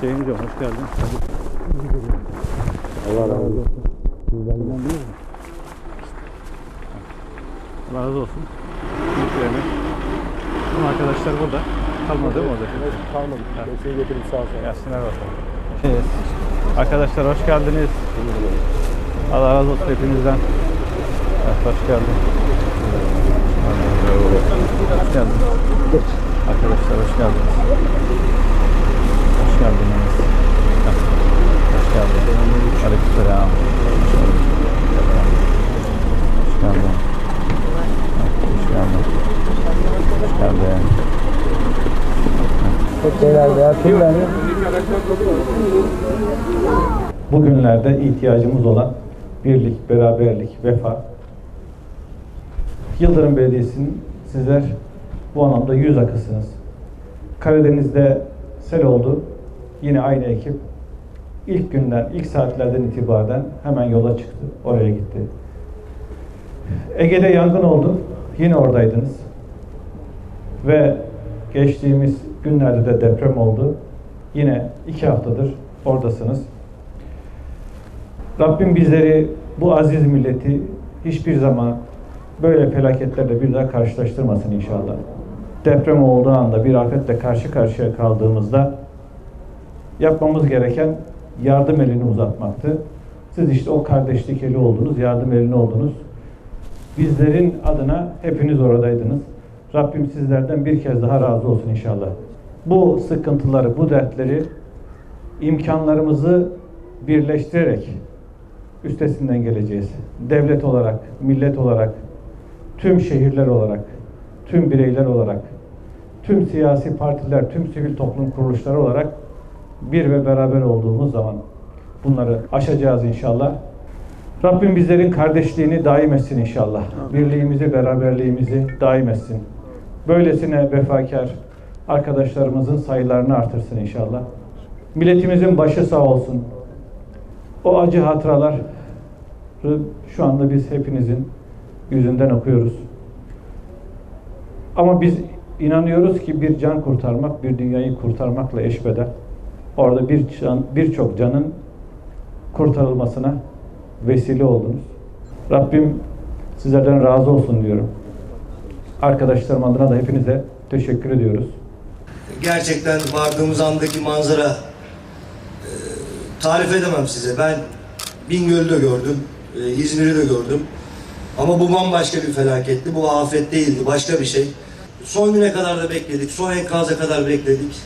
Hüseyin'cim hoş geldin. Allah razı olsun. Allah razı olsun. Büyük yemek. Ama arkadaşlar burada. Kalmadı değil mi orada? Kalmadı. Beşiği getirip sağ olsun. Gelsinler bakalım. Evet. Arkadaşlar hoş geldiniz. Allah razı olsun hepinizden. Evet, hoş geldin. Hoş geldin. Arkadaşlar hoş geldiniz. Hoş geldiniz. Hoş geldin. Aleykümselam. Hoş geldin. Hoş geldin. Hoş geldin. Hoş geldin. Çok şeyler veya türler. Bugünlerde ihtiyacımız olan birlik, beraberlik, vefa. Yıldırım Belediyesi'nin sizler bu anlamda yüz akısınız. Karadeniz'de sel oldu. Yine aynı ekip ilk günden, ilk saatlerden itibaren hemen yola çıktı. Oraya gitti. Ege'de yangın oldu. Yine oradaydınız. Ve geçtiğimiz günlerde de deprem oldu. Yine iki haftadır oradasınız. Rabbim bizleri bu aziz milleti hiçbir zaman böyle felaketlerle bir daha karşılaştırmasın inşallah. Deprem olduğu anda bir afetle karşı karşıya kaldığımızda yapmamız gereken yardım elini uzatmaktı. Siz işte o kardeşlik eli oldunuz, yardım elini oldunuz. Bizlerin adına hepiniz oradaydınız. Rabbim sizlerden bir kez daha razı olsun inşallah. Bu sıkıntıları, bu dertleri imkanlarımızı birleştirerek üstesinden geleceğiz. Devlet olarak, millet olarak, tüm şehirler olarak, tüm bireyler olarak, tüm siyasi partiler, tüm sivil toplum kuruluşları olarak bir ve beraber olduğumuz zaman bunları aşacağız inşallah. Rabbim bizlerin kardeşliğini daim etsin inşallah. Birliğimizi, beraberliğimizi daim etsin. Böylesine vefakar arkadaşlarımızın sayılarını artırsın inşallah. Milletimizin başı sağ olsun. O acı hatıralar şu anda biz hepinizin yüzünden okuyoruz. Ama biz inanıyoruz ki bir can kurtarmak bir dünyayı kurtarmakla eşbeder. Orada bir can, birçok canın kurtarılmasına vesile oldunuz. Rabbim sizlerden razı olsun diyorum. Arkadaşlarım adına da hepinize teşekkür ediyoruz. gerçekten vardığımız andaki manzara e, tarif edemem size. Ben Bingöl'ü de gördüm, e, İzmir'i de gördüm. Ama bu bambaşka bir felaketti. Bu afet değildi, başka bir şey. Son güne kadar da bekledik, son enkaza kadar bekledik.